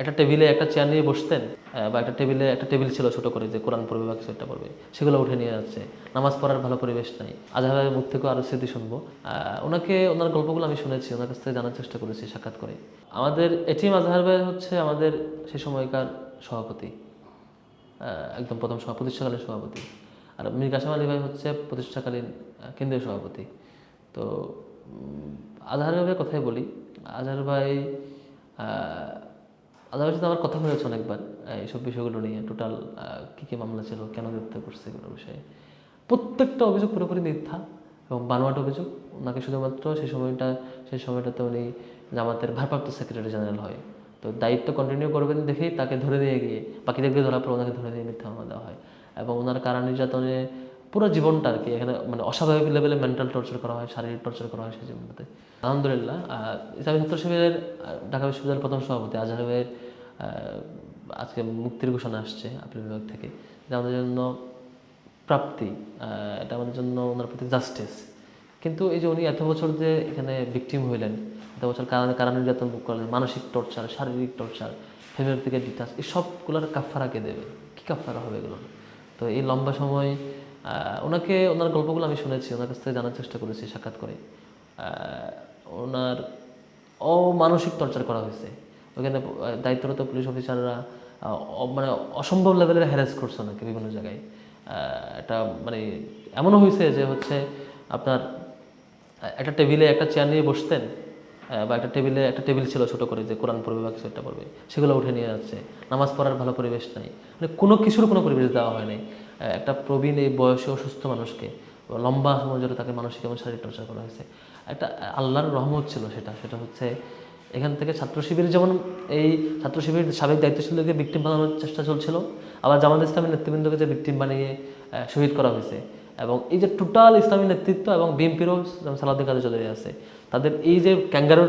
একটা টেবিলে একটা চেয়ার নিয়ে বসতেন বা একটা টেবিলে, একটা টেবিল ছিল ছোট করে যে কোরআন পড়বে বা কিছু একটা পড়বে, সেগুলো উঠে নিয়ে যাচ্ছে। নামাজ পড়ার ভালো পরিবেশ নাই। আজহারের মুখ থেকেও আরও স্মৃতি শুনব। ওনাকে, ওনার গল্পগুলো আমি শুনেছি, ওনার কাছ থেকে জানার চেষ্টা করেছি, সাক্ষাৎ করে। আমাদের এটিএম আজহার ভাই হচ্ছে আমাদের সে সময়কার সভাপতি। একদম প্রথম প্রতিষ্ঠাকালীন সভাপতি। আর মীর কাসেম আলী ভাই হচ্ছে প্রতিষ্ঠাকালীন কেন্দ্রীয় সভাপতি। তো আজহার ভাইয়ের কথাই বলি। আজহার ভাই আজহার সাথে আমার কথা হয়েছে অনেকবার এইসব বিষয়গুলো নিয়ে টোটাল কী কী মামলা ছিল, কেন গ্রেপ্তার করছে এগুলো বিষয়ে। প্রত্যেকটা অভিযোগ পুরোপুরি মিথ্যা এবং বানোয়াট অভিযোগ। ওনাকে শুধুমাত্র সেই সময়টা, সেই সময়টাতে উনি জামাতের ভারপ্রাপ্ত সেক্রেটারি জেনারেল হয়। তো দায়িত্ব কন্টিনিউ করবেন দেখেই তাকে ধরে নিয়ে গিয়ে, বাকিদেরকে ধরার পর ওনাকে ধরে নিয়ে মিথ্যা মামলা দেওয়া হয়। এবং ওনার কারা নির্যাতনে পুরো জীবনটা আর কি, এখানে মানে অস্বাভাবিক লেভেলে মেন্টাল টর্চার করা হয়, শারীরিক টর্চার করা হয় সেই জীবনটাতে। আলহামদুলিল্লাহ ইসলামী ছাত্র শিবিরের ঢাকা বিশ্ববিদ্যালয়ের প্রথম সভাপতি আজহার আজকে মুক্তির ঘোষণা আসছে আপিল বিভাগ থেকে। যে আমাদের জন্য প্রাপ্তি এটা আমাদের জন্য ওনার প্রতি জাস্টিস কিন্তু এই যে উনি এত বছর যে এখানে ভিকটিম হইলেন, এত বছর কারণে কারণ নির্যাতন করলেন, মানসিক টর্চার শারীরিক টর্চার ফ্যামিলি থেকে ডিটাচ এই সবগুলোর কাফারা কে দেবে? কী কাফারা হবে এগুলো তো এই লম্বা সময় ওনাকে, ওনার গল্পগুলো আমি শুনেছি, ওনার কাছ থেকে জানার চেষ্টা করেছি, সাক্ষাৎ করে। ওনার অমানসিক টর্চার করা হয়েছে। ওখানে দায়িত্বরত পুলিশ অফিসাররা মানে অসম্ভব লেভেলের হ্যারাস করছে ওনাকে বিভিন্ন জায়গায়। এটা মানে এমনও হয়েছে যে হচ্ছে আপনার একটা টেবিলে একটা চেয়ার নিয়ে বসতেন বা একটা টেবিলে একটা টেবিল ছিল ছোট করে যে কোরআন পড়বে বা কিছু একটা পড়বে, সেগুলো উঠে নিয়ে যাচ্ছে নামাজ পড়ার ভালো পরিবেশ নাই। মানে কোনো কিছুর কোনো পরিবেশ দেওয়া হয় নাই। একটা প্রবীণ এই বয়সী অসুস্থ মানুষকে, লম্বা সময় ধরে তাকে মানসিক এবং শারীরিক টর্চার করা হয়েছে। একটা আল্লাহর রহমত ছিল সেটা। সেটা হচ্ছে এখান থেকে ছাত্র শিবির যেমন এই ছাত্র শিবির সাবেক দায়িত্বশীলদেরকে ভিকটিম বানানোর চেষ্টা চলছিল, আবার জামাত ইসলামী নেতৃবৃন্দকে যে ভিকটিম বানিয়ে শহীদ করা হয়েছে। এবং এই যে টোটাল ইসলামী নেতৃত্ব এবং বিএনপিরও সালাউদ্দিন কাদের চৌধুরী আছে, তাদের এই যে ক্যাঙ্গারো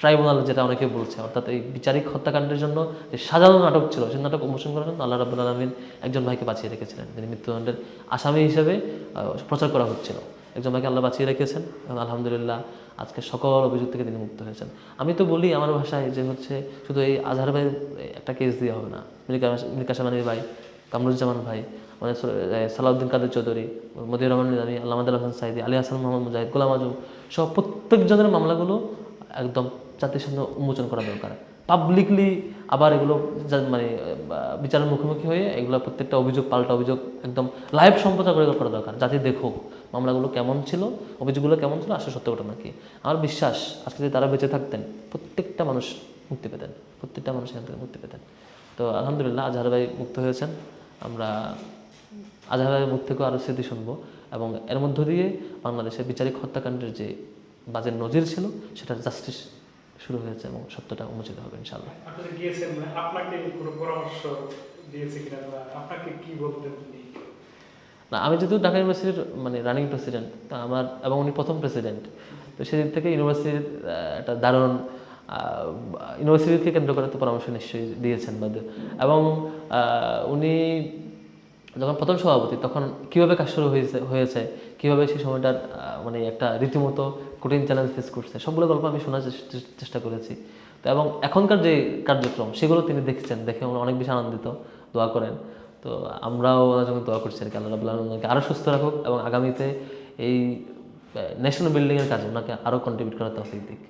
ট্রাইব্যুনাল যেটা অনেকে বলছে, অর্থাৎ এই বিচারিক হত্যাকাণ্ডের জন্য যে সাজানো নাটক ছিল, সেই নাটক উন্মোচন করার জন্য আল্লাহ রাবুল আলমিন একজন ভাইকে বাঁচিয়ে রেখেছিলেন, যিনি মৃত্যুদণ্ডের আসামি হিসেবে প্রচার করা হচ্ছিল। একজন ভাইকে আল্লাহ বাঁচিয়ে রেখেছেন এবং আলহামদুলিল্লাহ আজকে সকল অভিযোগ থেকে তিনি মুক্ত হয়েছেন। আমি তো বলি আমার ভাষায় যে হচ্ছে শুধু এই আজহার ভাইয়ের একটা কেস দিয়ে হবে না। মির্কা মির্কা ভাই, কামরুজ্জামান ভাই এ, সালাউদ্দিন কাদের চৌধুরী মদিউর রহমান নিজামী আল্লাহ হাসান সাইদি আলী হাসান মোহাম্মদ মুজাহিদ গোলাম আজম সব প্রত্যেকজনের মামলাগুলো একদম জাতির সামনে উন্মোচন করা দরকার। পাবলিকলি আবার এগুলো মানে বিচারের মুখোমুখি হয়ে এগুলো প্রত্যেকটা অভিযোগ পাল্টা অভিযোগ একদম লাইভ সম্প্রচার করে করা দরকার। জাতি দেখুক মামলাগুলো কেমন ছিল অভিযোগগুলো কেমন ছিল আসলে সত্য ঘটনা কি। আমার বিশ্বাস আজকে যদি তারা বেঁচে থাকতেন প্রত্যেকটা মানুষ মুক্তি পেতেন প্রত্যেকটা মানুষ এখান থেকে মুক্তি পেতেন। তো আলহামদুলিল্লাহ আজহার ভাই মুক্ত হয়েছেন। আমরা আজহার ভাইয়ের মুখ থেকেও আরও স্মৃতি শুনব। এবং এর মধ্য দিয়ে বাংলাদেশের বিচারিক হত্যাকাণ্ডের যে বাজে নজির ছিল সেটার জাস্টিস শুরু হয়েছে এবং সত্যটা উন্মোচিত হবে ইনশাল্লাহ মানে আপনাকে কোনো পরামর্শ দিয়েছে কিনা আপনাকে কি বলতেন না আমি যেহেতু ঢাকা ইউনিভার্সিটির মানে রানিং প্রেসিডেন্ট তা আমার এবং উনি প্রথম প্রেসিডেন্ট তো সেদিক থেকে ইউনিভার্সিটির একটা দারুণ ইউনিভার্সিটিকে কেন্দ্র করে তো পরামর্শ নিশ্চয়ই দিয়েছেন বা দে- এবং উনি যখন প্রথম সভাপতি, তখন কীভাবে কাজ শুরু হয়েছে হয়েছে? কীভাবে সেই সময়টার মানে একটা রীতিমতো কঠিন চ্যালেঞ্জ ফেস করছে? সবগুলো গল্প আমি শোনার চেষ্টা করেছি। তো এবং এখনকার যে কার্যক্রম, সেগুলো তিনি দেখছেন, দেখে আমরা অনেক বেশি আনন্দিত, দোয়া করেন। তো আমরাও ওনার জন্য দোয়া করছি আর কি, আল্লাহ রাবুল্লাহ ওনাকে আরও সুস্থ রাখুক এবং আগামীতে এই ন্যাশনাল বিল্ডিংয়ের কাজে ওনাকে আরও কন্ট্রিবিউট করার তৌফিক দিক।